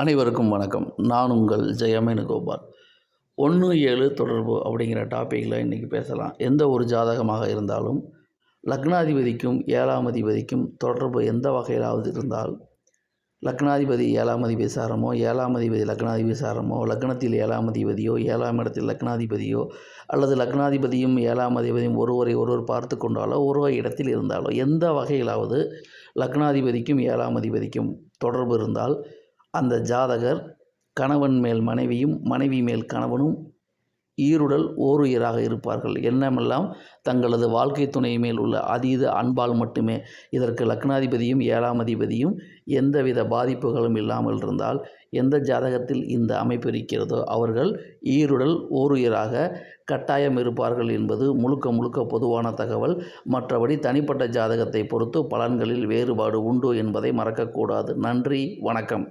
அனைவருக்கும் வணக்கம். நான் உங்கள் ஜெயமேனுகோபால் ஒன்று ஏழு தொடர்பு அப்படிங்கிற டாப்பிக்கில் இன்றைக்கி பேசலாம். எந்த ஒரு ஜாதகமாக இருந்தாலும் லக்னாதிபதிக்கும் ஏழாம் அதிபதிக்கும் தொடர்பு எந்த வகையிலாவது இருந்தால் லக்னாதிபதி ஏழாம் அதிபதி சாரமோ ஏழாம் அதிபதி லக்னாதிபதி சாரமோ லக்னத்தில் ஏழாம் அதிபதியோ ஏழாம் இடத்தில் லக்னாதிபதியோ அல்லது லக்னாதிபதியும் ஏழாம் அதிபதியும் ஒருவரை ஒருவர் பார்த்து கொண்டாலோ ஒரு இடத்தில் இருந்தாலோ எந்த வகையிலாவது லக்னாதிபதிக்கும் ஏழாம் அதிபதிக்கும் தொடர்பு இருந்தால் அந்த ஜாதகர் கணவன் மேல் மனைவியும் மனைவி மேல் கணவனும் ஈருடல் ஓருயிராக இருப்பார்கள். என்னமெல்லாம் தங்களது வாழ்க்கை துணை மேல் உள்ள அதீத அன்பால் மட்டுமே. இதற்கு லக்னாதிபதியும் ஏழாம் அதிபதியும் எந்தவித பாதிப்புகளும் இல்லாமல் இருந்தால் எந்த ஜாதகத்தில் இந்த அமைப்பு இருக்கிறதோ அவர்கள் ஈருடல் ஓருயிராக கட்டாயம் இருப்பார்கள் என்பது முழுக்க முழுக்க பொதுவான தகவல். மற்றபடி தனிப்பட்ட ஜாதகத்தை பொறுத்து பலன்களில் வேறுபாடு உண்டு என்பதை மறக்கக்கூடாது. நன்றி வணக்கம்.